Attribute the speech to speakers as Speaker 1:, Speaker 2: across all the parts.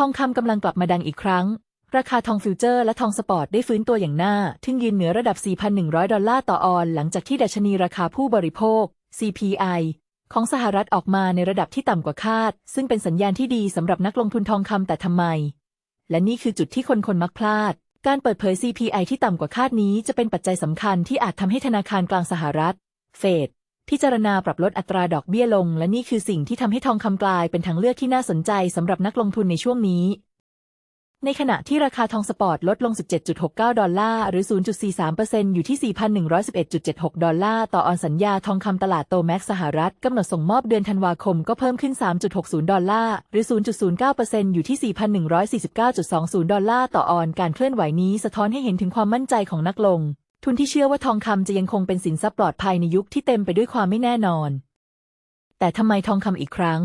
Speaker 1: ทองคำกำลังกลับมาดังอีกครั้ง ราคาทองฟิวเจอร์และทองสปอร์ตได้ฟื้นตัวอย่างน่า ทึ่งยืนเหนือระดับ 4,100 ดอลลาร์ต่อออน หลังจากที่ดัชนีราคาผู้บริโภค CPI ของสหรัฐออกมาในระดับที่ต่ำกว่าคาด ซึ่งเป็นสัญญาณที่ดีสำหรับนักลงทุนทองคำแต่ทำไม และนี่คือจุดที่คนคนมักพลาด การเปิดเผย CPI ที่ต่ำกว่าคาดนี้จะเป็นปัจจัยสำคัญที่อาจทำให้ธนาคารกลางสหรัฐ เฟด พิจารณาปรับลดอัตราดอกเบี้ยลง และนี่คือสิ่งที่ทำให้ทองคำกลายเป็นทางเลือกที่น่าสนใจสำหรับนักลงทุนในช่วงนี้ ในขณะที่ราคาทองสปอร์ตลดลง 17.69 ดอลลาร์ หรือ 0.43%อยู่ที่ 4,111.76 ดอลลาร์ ต่อออนสัญญาทองคำตลาดโตแม็กสหรัฐกำหนดส่งมอบเดือนธันวาคมก็เพิ่มขึ้น 3.60 ดอลลาร์ หรือ 0.09%อยู่ที่ 4,149.20 ดอลลาร์ ต่อออน การเคลื่อนไหวนี้สะท้อนให้เห็นถึงความมั่นใจของนักลง ทุนที่เชื่อว่าทองคำจะยังคงเป็นสินทรัพย์ปลอดภัยในยุคที่เต็มไปด้วยความไม่แน่นอน แต่ทำไมทองคำอีกครั้ง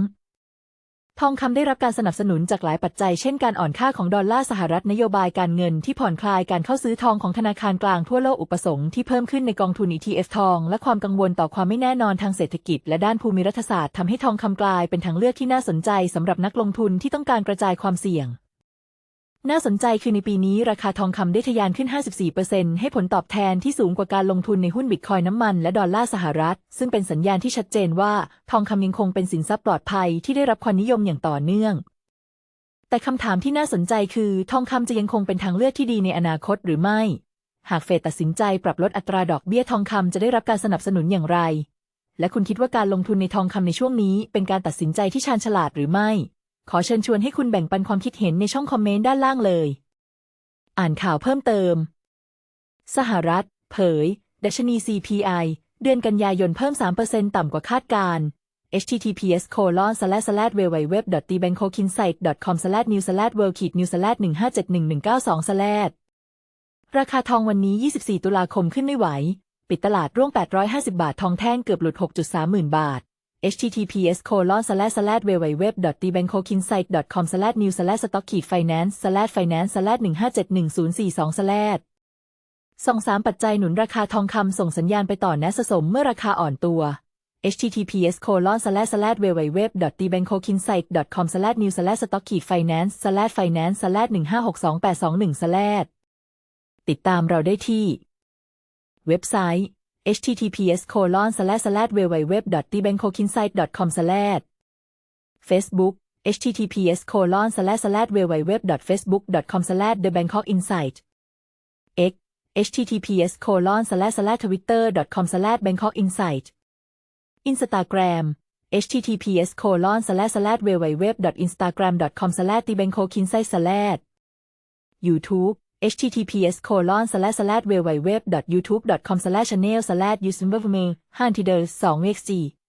Speaker 1: ทองคำได้รับการสนับสนุนจากหลายปัจจัย เช่นการอ่อนค่าของดอลลาร์สหรัฐนโยบายการเงินที่ผ่อนคลายการเข้าซื้อทองของธนาคารกลางทั่วโลกอุปสงค์ที่เพิ่มขึ้นในกองทุน ETF ทอง และความกังวลต่อความไม่แน่นอนทางเศรษฐกิจ และด้านภูมิรัฐศาสตร์ทำให้ทองคำกลายเป็นทางเลือกที่น่าสนใจสำหรับนักลงทุนที่ต้องการกระจายความเสี่ยง น่าสนใจคือในปีนี้ราคาทองคำได้ทะยานขึ้น 54%ให้ผลตอบแทนที่สูงกว่าการลงทุนในหุ้นบิตคอยน้ำมันและดอลลาร์สหรัฐ ซึ่งเป็นสัญญาณที่ชัดเจนว่าทองคำยังคงเป็นสินทรัพย์ปลอดภัยที่ได้รับความนิยมอย่างต่อเนื่อง แต่คำถามที่น่าสนใจคือ ทองคำจะยังคงเป็นทางเลือกที่ดีในอนาคตหรือไม่ หากเฟดตัดสินใจปรับลดอัตราดอกเบี้ยทองคำจะได้รับการสนับสนุนอย่างไร และคุณคิดว่าการลงทุนในทองคำในช่วงนี้ เป็นการตัดสินใจที่ชาญฉลาดหรือไม่ ขอเชิญชวนให้คุณแบ่งปันความคิดเห็นในช่องคอมเมนต์ด้านล่างเลย อ่านข่าวเพิ่มเติม สหรัฐ เผย ดัชนี CPI เดือนกันยายนเพิ่ม 3%ต่ำกว่าคาดการณ์ https colon slash slash www t b a n k o k i n s i g h t com slash new slash world new slash 1571192 slash ราคาทองวันนี้ 24 ตุลาคมขึ้นไม่ไหว ปิดตลาดร่วง 850 บาททองแท่งเกือบหลุด 6.3 หมื่นบาท https colon slash slash www t b a n k o k i n s i g h t com slash new slash stock finance slash finance slash 1571042 slash สองสามปัจจัยหนุนราคาทองคำส่งสัญญาณไปต่อแนสสมเมื่อราคาอ่อนตัว https colon slash slash www t b a n k o k i n s i g h t com slash new slash stock finance slash finance slash 1562821 slash ติดตามเราได้ที่ เว็บไซต์ https colon slash slash www t b a n k o k i n s i g h t com slash Facebook https colon slash slash www facebook com slash the bangkok insight x https colon slash slash twitter com slash bangkok insight Instagram https colon slash slash www instagram com slash t b a n k o k i n s i g h t slash YouTube https colon slash slash www youtube com slash channel slash u s i m b e r m e 5 t i d e r 2 xg